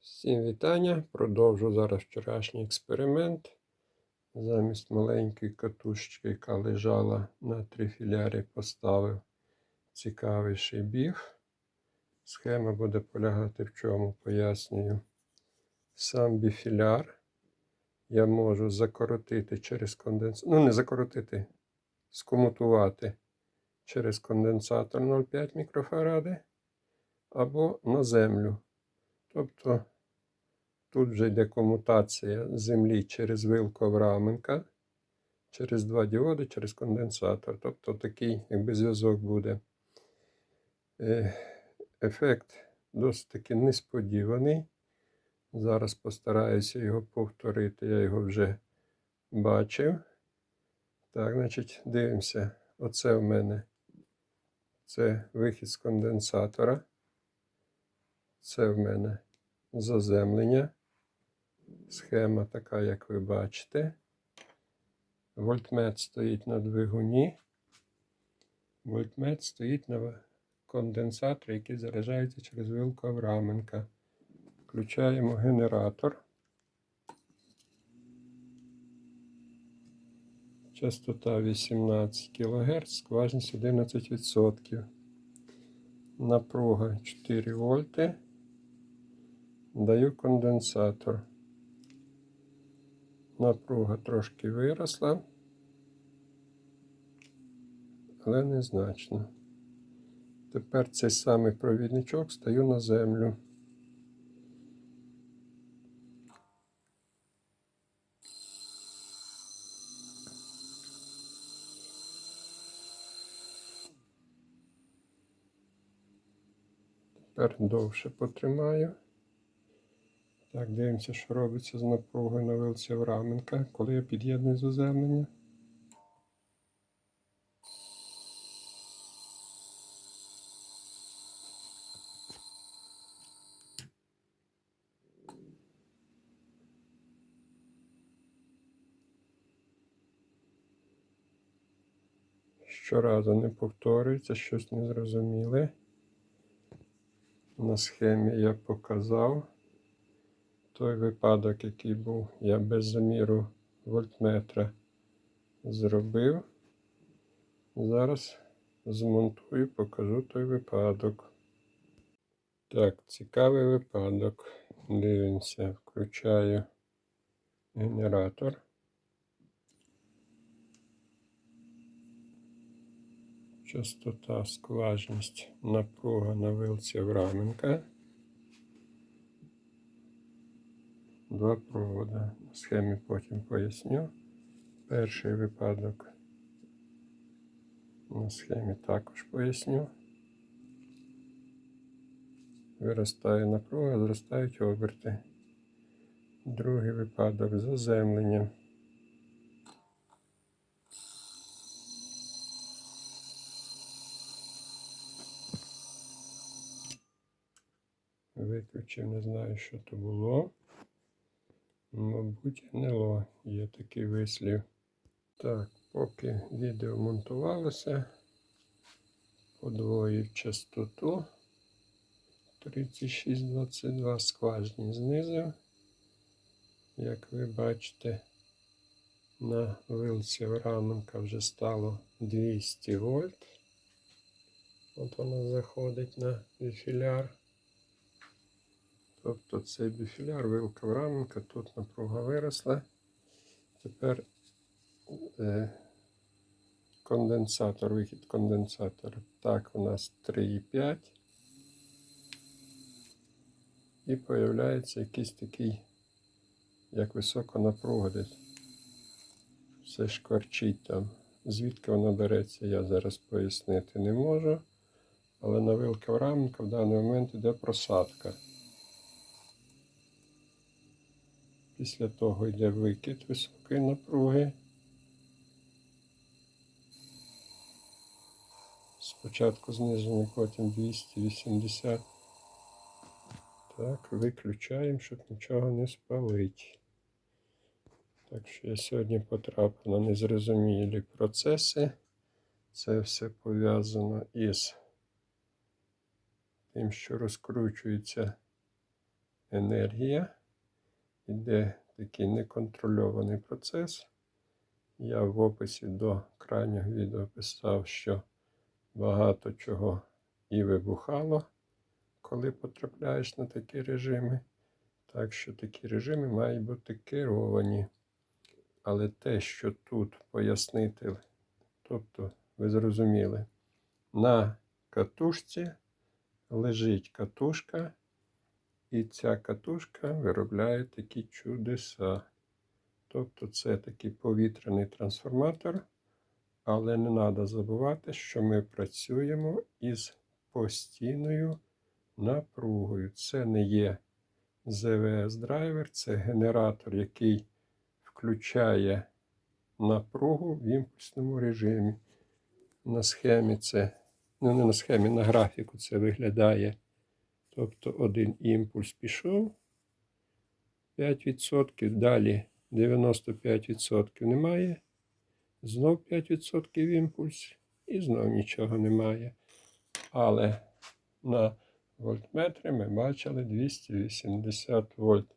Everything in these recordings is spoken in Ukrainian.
Всім вітання. Продовжу зараз вчорашній експеримент. Замість маленької катушечки, яка лежала на трифілярі, поставив цікавіший біг. Схема буде полягати в чому, пояснюю. Сам біфіляр я можу закоротити через конденсатор. Ну, не закоротити, скомутувати через конденсатор 0,5 мікрофаради або на землю. Тобто тут вже йде комутація землі через вилку Авраменка, через два діоди, через конденсатор. Тобто такий якби зв'язок буде. Е, Ефект досить таки несподіваний. Зараз постараюся його повторити, я його вже бачив. Так, значить, дивимося. Оце в мене це вихід з конденсатора. Це в мене заземлення. Схема така, як ви бачите. Вольтмет стоїть на двигуні. Вольтмет стоїть на конденсаторі, який заряджається через вилку Авраменка. Включаємо генератор. Частота 18 кГц, скважність 11%. Напруга 4 вольти. Даю конденсатор. Напруга трошки виросла, але незначно. Тепер цей самий провідничок стаю на землю. Тепер довше потримаю. Так, дивимося, що робиться з напругою на вилці Авраменка, коли я під'єдную заземлення. Щоразу не повторюється, щось незрозуміле. На схемі я показав той випадок, який був, я без заміру вольтметра зробив. Зараз змонтую, покажу той випадок. Так, цікавий випадок. Дивимося, включаю генератор. Частота, скважність, напруга на вилці Авраменка. Два провода. На схемі потім поясню. Перший випадок на схемі також поясню. Виростає напруга, зростають оберти. Другий випадок заземлення. Виключив, не знаю, що то було. Мабуть, НЛО є такий вислів. Так, поки відео монтувалося, подвоїв частоту 3622 скважні знизу. Як ви бачите, на вилці Авраменка вже стало 200 вольт. От вона заходить на філяр. Тобто цей біфіляр, вилка Авраменка, тут напруга виросла. Тепер е, конденсатор, вихід конденсатора. Так, у нас 3,5. І появляється якийсь такий, як висока напруга десь. Все шкварчить там. Звідки вона береться, я зараз пояснити не можу. Але на вилка в Авраменка в даний момент йде просадка. Після того йде викид високої напруги. Спочатку зниження, потім 280. Так, виключаємо, щоб нічого не спалить. Так що я сьогодні потрапив на незрозумілі процеси. Це все пов'язано із тим, що розкручується енергія. Іде такий неконтрольований процес. Я в описі до крайнього відео писав, що багато чого і вибухало, коли потрапляєш на такі режими. Так що такі режими мають бути керовані. Але те, що тут пояснити, тобто, ви зрозуміли, на катушці лежить катушка, і ця катушка виробляє такі чудеса. Тобто це такий повітряний трансформатор, але не треба забувати, що ми працюємо із постійною напругою. Це не є ЗВС драйвер, це генератор, який включає напругу в імпульсному режимі. На схемі це, ну не на схемі, на графіку це виглядає. Тобто один імпульс пішов 5%, далі 95% немає, знов 5% імпульс і знов нічого немає. Але на вольтметрі ми бачили 280 вольт.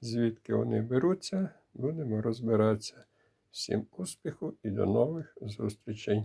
Звідки вони беруться, будемо розбиратися. Всім успіху і до нових зустрічей!